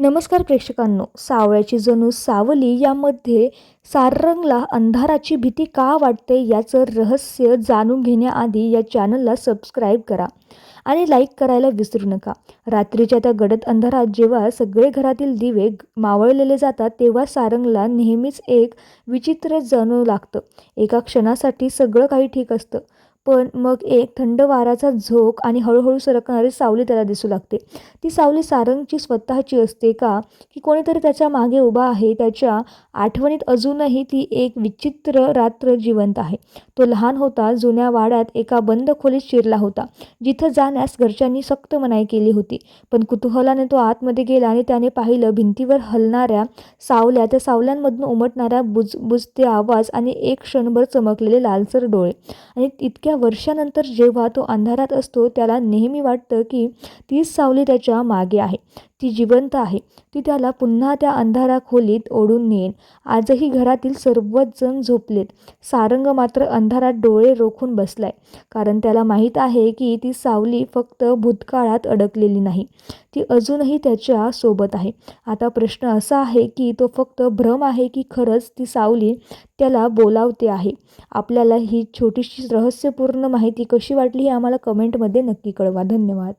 नमस्कार प्रेक्षकांनो सावळ्याची जणू सावली यामध्ये सारंगला अंधाराची भीती का वाटते याचं रहस्य जाणून घेण्याआधी या चॅनलला सबस्क्राईब करा आणि लाईक करायला विसरू नका. रात्रीच्या त्या गडद अंधारात जेव्हा सगळे घरातील दिवे मावळलेले जातात तेव्हा सारंगला नेहमीच एक विचित्र जाणू लागतं. एका क्षणासाठी सगळं काही ठीक असतं. पण मग एक थंड वाराचा झोक आणि हळूहळू सरकणारी सावली त्याला दिसू लागते. ती सावली सारंगची स्वतःची असते का? की कोणीतरी त्याच्यामागे उभा आहे त्याच्या आठवणीत अजूनही ती एक विचित्र रात्र जिवंत आहे. तो लहान होता जुन्या वाड्यात एका बंद खोलीत शिरला होता जिथं जाण्यास घरच्यांनी सक्त मनाई केली होती. पण कुतूहलाने तो आतमध्ये गेला आणि त्याने पाहिलं भिंतीवर हलणाऱ्या सावल्या त्या सावल्यांमधून उमटणाऱ्या बुज बुजते आवाज आणि एक क्षणभर चमकलेले लालसर डोळे. आणि इतक्या वर्षानंतर जेव्हा तो अंधारात असतो त्याला नेहमी वाटतं की तीच सावली त्याच्यामागे आहे. ती जिवंत आहे. ती त्याला पुन्हा त्या अंधारा खोलीत ओढून नेईन. आजही घरातील सर्वच जण झोपलेत. सारंग मात्र अंधारात डोळे रोखून बसलाय. कारण त्याला माहीत आहे की ती सावली फक्त भूतकाळात अडकलेली नाही. ती अजूनही त्याच्या सोबत आहे. आता प्रश्न असा आहे की तो फक्त भ्रम आहे की खरंच ती सावली त्याला बोलावते आहे? आपल्याला ही छोटीशी रहस्यपूर्ण माहिती कशी वाटली हे आम्हाला कमेंटमध्ये नक्की कळवा. धन्यवाद.